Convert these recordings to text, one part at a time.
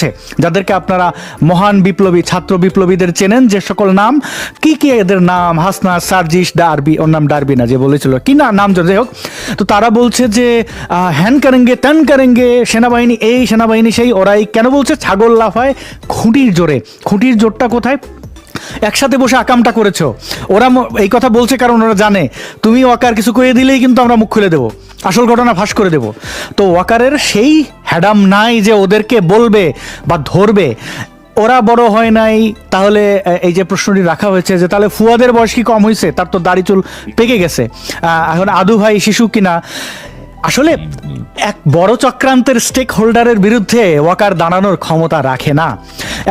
হচ্ছে যাদেরকে আপনারা মহান বিপ্লবী, ছাত্র বিপ্লবীদের চেনেন, যে সকল নাম, কি কি এদের নাম? হাসনা সার্জিস, ডারবি, ওর নাম ডারবি না যে বলেছিল। কি না, নাম যাই হোক, তো তারা বলছে যে হ্যান কারেঙ্গে ত্যান কারেঙ্গে সেনাবাহিনী এই, সেনাবাহিনী সেই, ওরাই কেন বলছে? ছাগল লাফায় খুঁটির জোরে। খুঁটির জোরটা কোথায়? একসাথে বসে আকামটা করেছ। ওরা এই কথা বলছে কারণ ওরা জানে। তুমি ওয়াকার কিছু করে দিলেই কিন্তু আমরা মুখ খুলে দেবো। আসল ঘটনা ফাঁস করে দেব। তো ওয়াকারের সেই হ্যাডাম নাই যে ওদেরকে বলবে বা ধরবে, ওরা বড় হয় নাই, তাহলে এই যে প্রশ্নটি রাখা হয়েছে যে তাহলে ফুয়াদের বয়স কি কম হয়েছে তার তো দাড়ি চুল পেকে গেছে। এখন আদু ভাই শিশু কিনা? আসলে এক বড় চক্রান্তের স্টেক হোল্ডারের বিরুদ্ধে ওয়াকার দাঁড়ানোর ক্ষমতা রাখে না।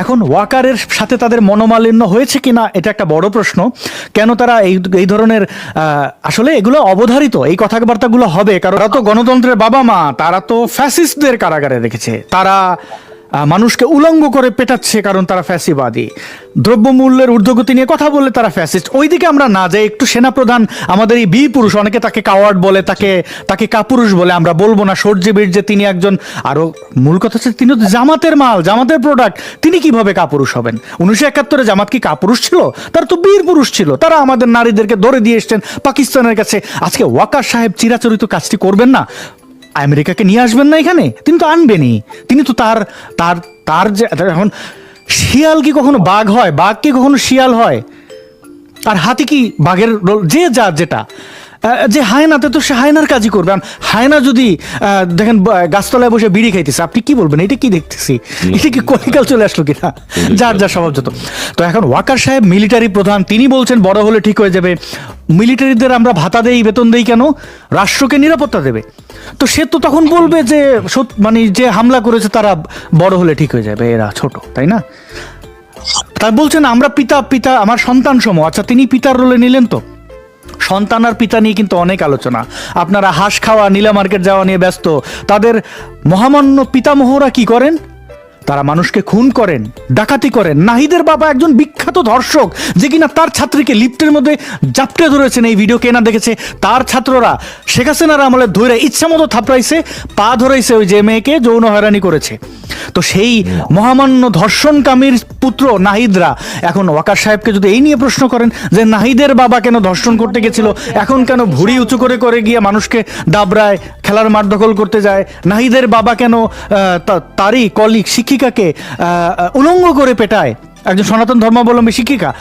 এখন ওয়াকারের সাথে তাদের মনোমালিন্য হয়েছে কি না এটা একটা বড় প্রশ্ন। কেন তারা এই এই ধরনের আসলে এগুলো অবধারিত, এই কথাবার্তাগুলো হবে? কারণ তারা তো গণতন্ত্রের বাবা মা তারা তো ফ্যাসিস্টদের কারাগারে রেখেছে। তারা মানুষকে উলঙ্গ করে পেটাচ্ছে কারণ তারা ফ্যাসিবাদী। দ্রব্যমূল্যের ঊর্ধ্বগতি নিয়ে কথা বললে তারা ফ্যাসিস্ট। ওইদিকে আমরা না যাই, একটু সেনাপ্রধান আমাদের এই বি পুরুষ, অনেকে তাকে কাওয়ার্ড বলে, তাকে তাকে কাপুরুষ বলে, আমরা বলব না সূর্যে বীর যে তিনি একজন আরও মূল কথা হচ্ছে তিনি জামাতের মাল, জামাতের প্রোডাক্ট তিনি কীভাবে কাপুরুষ হবেন? উনিশশো একাত্তরে জামাত কি কাপুরুষ ছিল? তার তো বীর পুরুষ ছিল। তারা আমাদের নারীদেরকে ধরে দিয়ে এসছেন পাকিস্তানের কাছে। আজকে ওয়াকার সাহেব চিরাচরিত কাজটি করবেন না? আমেরিকাকে নিয়ে আসবেন না এখানে? তিনি তো আনবেনই। তিনি তো তার তার তার যে, এখন শিয়াল কি কখনো বাঘ হয়? বাঘ কি কখনো শিয়াল হয়? আর হাতি কি বাঘের রোল? যে যা যেটা। যে হায়নাতে তো সে হায়নার কাজই করবে। হায়না যদি দেখেন গাছতলায় বসে বিড়ি খাইতেছে আপনি কি বলবেন? এটা কি দেখতেছি? এটা কি কলিকাল চলে আসলো কিনা? যার যার স্বভাব যত তো এখন ওয়াকার সাহেব মিলিটারি প্রধান তিনি বলছেন বড় হলে ঠিক হয়ে যাবে। মিলিটারিদের আমরা ভাতা দেই বেতন দেই কেন? রাষ্ট্রকে নিরাপত্তা দেবে। তো সে তো তখন বলবে যে মানে যে হামলা করেছে তারা বড় হলে ঠিক হয়ে যাবে এরা ছোট তাই না? তাই বলছেন আমরা পিতা পিতা আমার সন্তান সম আচ্ছা তিনি পিতার রোলে নিলেন তো? সন্তান আর পিতা নিয়ে কিন্তু অনেক আলোচনা। আপনারা হাঁস খাওয়া, নীলা মার্কেট যাওয়া নিয়ে ব্যস্ত। তাদের মহামান্য পিতামহরা কি করেন? তারা মানুষকে খুন করেন, ডাকাতি করেন। নাহিদের বাবা একজন বিখ্যাত ধর্ষক, যে কিনা তার ছাত্রীকে লিফটের মধ্যে জাপটে ধরেছেন। এই ভিডিও কেনা দেখেছে? তার ছাত্ররা শেখ হাসিনার আমলে ধরে ইচ্ছা মতো থাপড়াইছে, পা ধরেছে ওই যে মেয়েকে, যৌন হয়রানি করেছে। তো সেই মহামান্য ধর্ষণকামীর পুত্র নাহিদরা এখন ওয়াকার সাহেবকে যদি এই নিয়ে প্রশ্ন করেন যে নাহিদের বাবা কেন ধর্ষণ করতে গেছিল, এখন কেন ভুড়ি উঁচু করে করে গিয়ে মানুষকে দাবড়ায় খেলার মাঠ দখল করতে যায়। নাহিদের বাবা কেন তারই কলিক শিক্ষিকাকে উলঙ্গ করে পেটায়? একজন সনাতন ধর্মাবলম্বী শিক্ষিকা।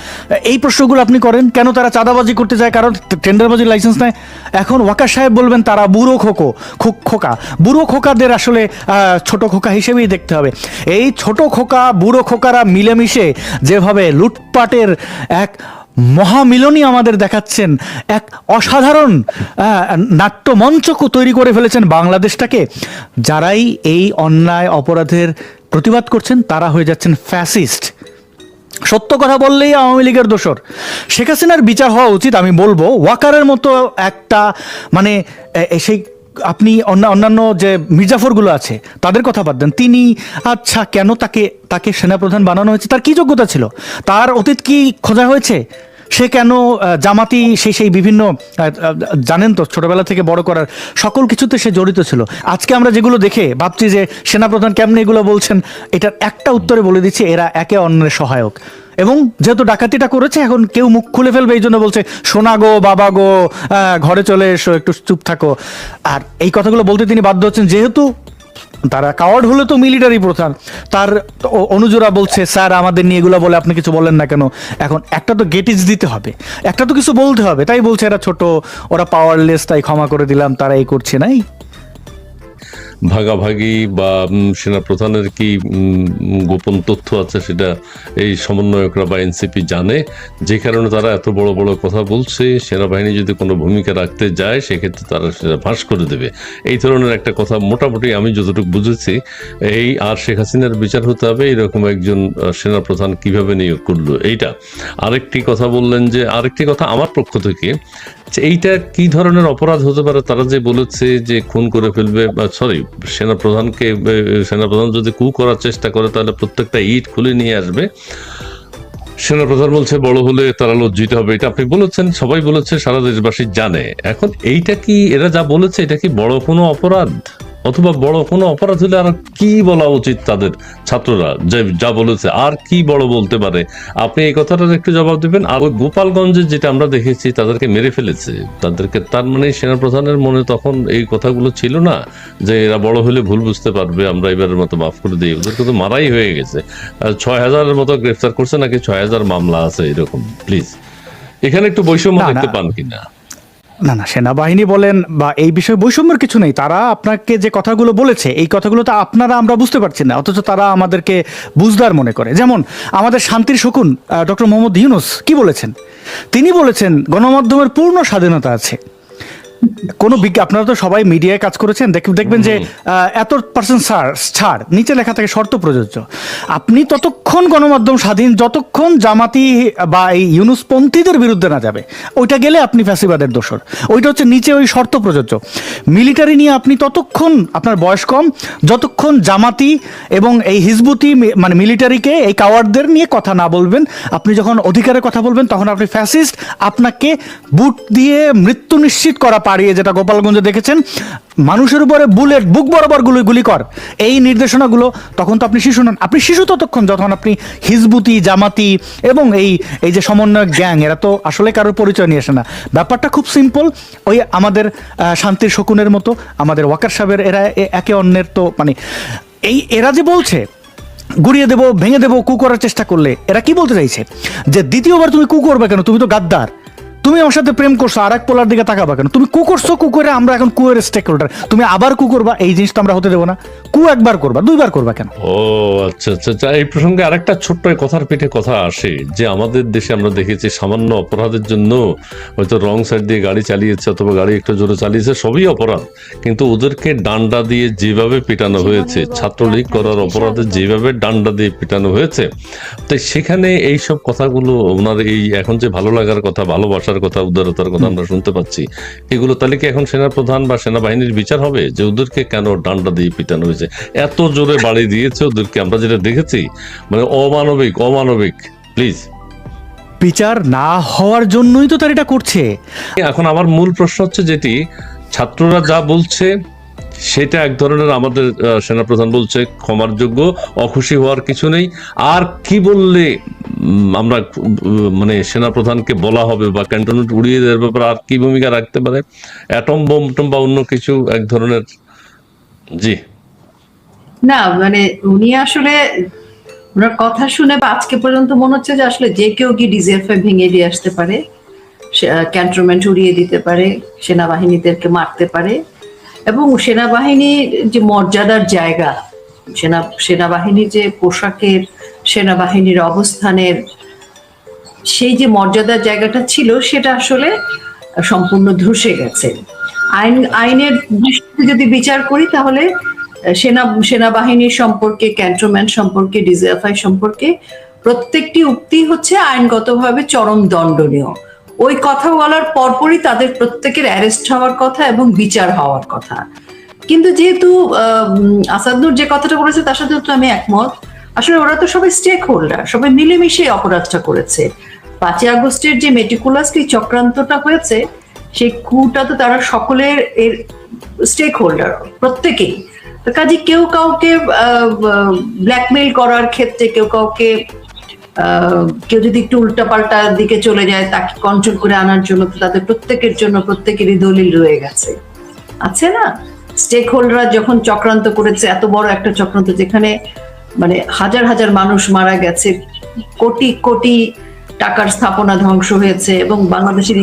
এই প্রশ্নগুলো আপনি করেন, কেন তারা চাঁদাবাজি করতে যায়? কারণ টেন্ডারবাজির লাইসেন্স নেয়। এখন ওয়াকা সাহেব বলবেন, তারা বুড়ো খোকো, খো- খোকা। বুড়ো খোকাদের আসলে ছোট খোকা হিসেবেই দেখতে হবে। এই ছোট খোকা, বুড়ো খোকারা মিলেমিশে যেভাবে লুটপাটের এক মহামিলনী আমাদের দেখাচ্ছেন। এক অসাধারণ নাট্যমঞ্চ তৈরি করে ফেলেছেন বাংলাদেশটাকে। যারাই এই অন্যায় অপরাধের প্রতিবাদ করছেন, তারা হয়ে যাচ্ছেন ফ্যাসিস্ট। সত্য কথা বললেই আওয়ামী লীগের দোষর। শেখ হাসিনার বিচার হওয়া উচিত, আমি বলব। ওয়াকারের মতো একটা মানে সেই আপনি অন্য- অন্যান্য যে মির্জাফরগুলো আছে, তাদের কথা বাদ দেন। তিনি আচ্ছা কেন তাকে তাকে সেনাপ্রধান বানানো হয়েছে? তার কি যোগ্যতা ছিল? তার অতীত কি খোঁজা হয়েছে? সে কেন জামাতি সেই সেই বিভিন্ন জানেন তো, ছোটবেলা থেকে বড় করার সকল কিছুতে সে জড়িত ছিল। আজকে আমরা যেগুলো দেখে ভাবছি যে সেনাপ্রধান কেমনে এগুলো বলছেন, এটার একটা উত্তরে বলে দিচ্ছি, এরা একে অন্যের সহায়ক। এবং যেহেতু ডাকাতিটা করেছে, এখন কেউ মুখ খুলে ফেলবে এই জন্য বলছে, সোনা গো, বাবা গো ঘরে চলে এসো, একটু চুপ থাকো। আর এই কথাগুলো বলতে তিনি বাধ্য হচ্ছেন, যেহেতু তারা কাওয়ার্ড হলে তো মিলিটারি প্রধান। তার অনুজরা বলছে, স্যার, আমাদের নিয়ে এগুলো বলে আপনি কিছু বলেন না কেন? এখন একটা তো গেটিজ দিতে হবে, একটা তো কিছু বলতে হবে। তাই বলছে, এরা ছোট, ওরা পাওয়ারলেস তাই ক্ষমা করে দিলাম, তারা এই করছে না। এই ভাগাভাগি বা সেনাপ্রধানের কি গোপন তথ্য আছে সেটা এই সমন্বয়করা বা এনসিপি জানে। যে কারণে তারা এত বড় বড় কথা বলছে, সেনাবাহিনী যদি কোনো ভূমিকা রাখতে যায়, সেক্ষেত্রে তারা সেটা ফাঁস করে দেবে। এই ধরনের একটা কথা মোটামুটি আমি যতটুকু বুঝেছি, এই আর শেখ হাসিনার বিচার হতে হবে, এরকম একজন সেনাপ্রধান কীভাবে নিয়োগ করল, এইটা। আরেকটি কথা বললেন যে, আরেকটি কথা আমার পক্ষ থেকে এইটা কি ধরনের অপরাধ হতে পারে? তারা যে বলেছে যে খুন করে ফেলবে, বা সরি সেনাপ্রধানকে সেনা সেনাপ্রধান যদি কু করার চেষ্টা করে, তাহলে প্রত্যেকটা ইট খুলে নিয়ে আসবে। সেনাপ্রধান বলছে, বড় হলে তারা লজ্জিত হবে। এটা আপনি বলেছেন, সবাই বলেছে, সারা দেশবাসী জানে। এখন এইটা কি, এরা যা বলেছে, এটা কি বড় কোনো অপরাধ? অথবা বড় কোনো অপরাধ হলে আর কি বলা উচিত তাদের ছাত্ররা? যে যা বলেছে আর কি বড় বলতে পারে? আপনি এই কথাটার একটু জবাব দেবেন। আর ওই গোপালগঞ্জে যেটা আমরা দেখেছি তাদেরকে মেরে ফেলেছে। তাদেরকে তার মানে সেনাপ্রধানের মনে তখন এই কথাগুলো ছিল না যে এরা বড় হলে ভুল বুঝতে পারবে আমরা এবারের মতো মাফ করে দিই। ওদেরকে তো মারাই হয়ে গেছে। আর ছয় হাজারের মতো গ্রেফতার করছে নাকি ছয় হাজার মামলা আছে এরকম? প্লিজ। এখানে একটু বৈষম্য। দেখতে পান কিনা? না না, সেনাবাহিনী বলেন বা এই বিষয়ে বৈষম্যের কিছু নেই। তারা আপনাকে যে কথাগুলো বলেছে, এই কথাগুলো তো আপনারা, আমরা বুঝতে পারছি না। অথচ তারা আমাদেরকে বুঝদার মনে করে। যেমন আমাদের শান্তির শকুন ডক্টর মোহাম্মদ ইউনুস কি বলেছেন? তিনি বলেছেন, গণমাধ্যমের পূর্ণ স্বাধীনতা আছে। কোনো বিজ্ঞ আপনারা তো সবাই মিডিয়ায় কাজ করেছেন দেখ- দেখবেন যে এত পার্সেন্ট ছাড় ছাড় নিচে লেখা থাকে শর্ত প্রযোজ্য। আপনি ততক্ষণ গণমাধ্যম স্বাধীন যতক্ষণ জামাতি বা এই ইউনুসপন্থীদের বিরুদ্ধে না যাবে ওইটা গেলে আপনি ফ্যাসিবাদের দোষর। ওইটা হচ্ছে নিচে ওই শর্ত প্রযোজ্য। মিলিটারি নিয়ে আপনি ততক্ষণ আপনার বয়স কম যতক্ষণ জামাতি এবং এই হিজবুতি মানে মিলিটারিকে এই কাওয়ার্ডদের নিয়ে কথা না বলবেন আপনি যখন অধিকারের কথা বলবেন তখন আপনি ফ্যাসিস্ট আপনাকে বুট দিয়ে মৃত্যু নিশ্চিত করা পারিয়ে যেটা গোপালগঞ্জে দেখেছেন, মানুষের উপরে বুলেট, বুক বরাবর গুলি গুলি কর। এই নির্দেশনাগুলো তখন তো আপনি শিশু নন, আপনি শিশু ততক্ষণ যখন আপনি হিজবুতি, জামাতি এবং এই এই যে সমন্বয়ক গ্যাং, এরা তো আসলে কারোর পরিচয় নিয়ে আসে না। ব্যাপারটা খুব সিম্পল, ওই আমাদের শান্তির শকুনের মতো, আমাদের ওয়াকার সাহেবের, এরা একে অন্যের তো মানে এই এরা যে বলছে, গুড়িয়ে দেবো, ভেঙে দেবো, কু করার চেষ্টা করলে, এরা কি বলতে চাইছে? যে দ্বিতীয়বার তুমি কু করবে কেন? তুমি তো গাদ্দার। তুমি আমার সাথে প্রেম করছ আর এক পোলার দিকে তাকাবা কেন? তুমি কু করছ, কু করে আমরা এখন কুয়ের স্টেক হোল্ডার তুমি আবার কু করবা, এই জিনিসটা আমরা হতে দেবো না। কু একবার করবা, দুইবার করবা কেন? ও আচ্ছা আচ্ছা আচ্ছা এই প্রসঙ্গে আরেকটা ছোট্ট কথার পিঠে কথা আসে, যে আমাদের দেশে আমরা দেখেছি সামান্য অপরাধের জন্য হয়তো রং সাইড দিয়ে গাড়ি চালিয়েছে অথবা গাড়ি একটু জোরে চালিয়েছে, সবই অপরাধ। কিন্তু ওদেরকে ডান্ডা দিয়ে যেভাবে পিটানো হয়েছে, ছাত্রলীগ করার অপরাধে যেভাবে ডান্ডা দিয়ে পিটানো হয়েছে তো সেখানে এই সব কথাগুলো ওনার এই এখন যে ভালো লাগার কথা, ভালোবাসার কথা উদারতার কথা আমরা শুনতে পাচ্ছি। এগুলো তাহলে কি এখন সেনাপ্রধান বা সেনাবাহিনীর বিচার হবে? যে ওদেরকে কেন ডান্ডা দিয়ে পিটানো হয়েছে? এত জোরে বাড়ি দিয়েছে ওদেরকে আমরা যেটা দেখেছি মানে অমানবিক অমানবিক প্লিজ বিচার না হওয়ার জন্যই তো তার এটা করছে। এখন আমার মূল প্রশ্ন হচ্ছে যেটি ছাত্ররা যা বলছে সেটা এক ধরনের আমাদের সেনাপ্রধান বলছে, ক্ষমার যোগ্য, অখুশি হওয়ার কিছু নেই। আর কি বললে আমরা মানে সেনাপ্রধানকে বলা হবে বা ক্যান্টনমেন্ট উড়িয়ে দেওয়ার ব্যাপারে আর কি ভূমিকা রাখতে পারে? অ্যাটম বোম টম বা অন্য কিছু এক ধরনের, জি। না মানে উনি আসলে, ওনার কথা শুনে বা আজকে পর্যন্ত মনে হচ্ছে যে আসলে যে কেউ কি ডিজিএফআই ভেঙে দিয়ে আসতে পারে ক্যান্টনমেন্ট উড়িয়ে দিতে পারে, সেনাবাহিনীদেরকে মারতে পারে। এবং সেনাবাহিনীর যে মর্যাদার জায়গা, সেনা, সেনাবাহিনীর যে পোশাকের, সেনাবাহিনীর অবস্থানের, সেই যে মর্যাদার জায়গাটা ছিল, সেটা আসলে সম্পূর্ণ ধসে গেছে। আইন, আইনের দৃষ্টিতে যদি বিচার করি, তাহলে সেনা সেনাবাহিনীর সম্পর্কে, ক্যান্টনমেন্ট সম্পর্কে ডিজিএফআই সম্পর্কে প্রত্যেকটি উক্তি হচ্ছে আইনগতভাবে চরম দণ্ডনীয়। ওই কথা বলার পরপরই তাদের প্রত্যেকের অ্যারেস্ট হওয়ার কথা এবং বিচার হওয়ার কথা। কিন্তু যেহেতু আসাদুর যে কথাটা বলেছে তার সাথে তো আমি একমত। আসলে ওরা তো সবাই স্টেক হোল্ডার সবাই মিলেমিশে অপরাধটা করেছে। পাঁচই আগস্টের যে মেটিকুলাসলি চক্রান্তটা হয়েছে, সেই কুটা তো তারা সকলের এর স্টেক হোল্ডার প্রত্যেকেই কাজে কেউ কাউকে ব্ল্যাকমেইল করার ক্ষেত্রে, কেউ কাউকে কেউ যদি একটু উল্টাপাল্টা দিকে চলে যায়, তাকে কন্ট্রোল করে আনার জন্য তাদের প্রত্যেকের জন্য প্রত্যেকেরই দলিল রয়ে গেছে। আছে না? স্টেক হোল্ডাররা যখন চক্রান্ত করেছে, এত বড় একটা চক্রান্ত যেখানে মানে হাজার হাজার মানুষ মারা গেছে, কোটি কোটি টাকার স্থাপনা ধ্বংস হয়েছে এবং বাংলাদেশের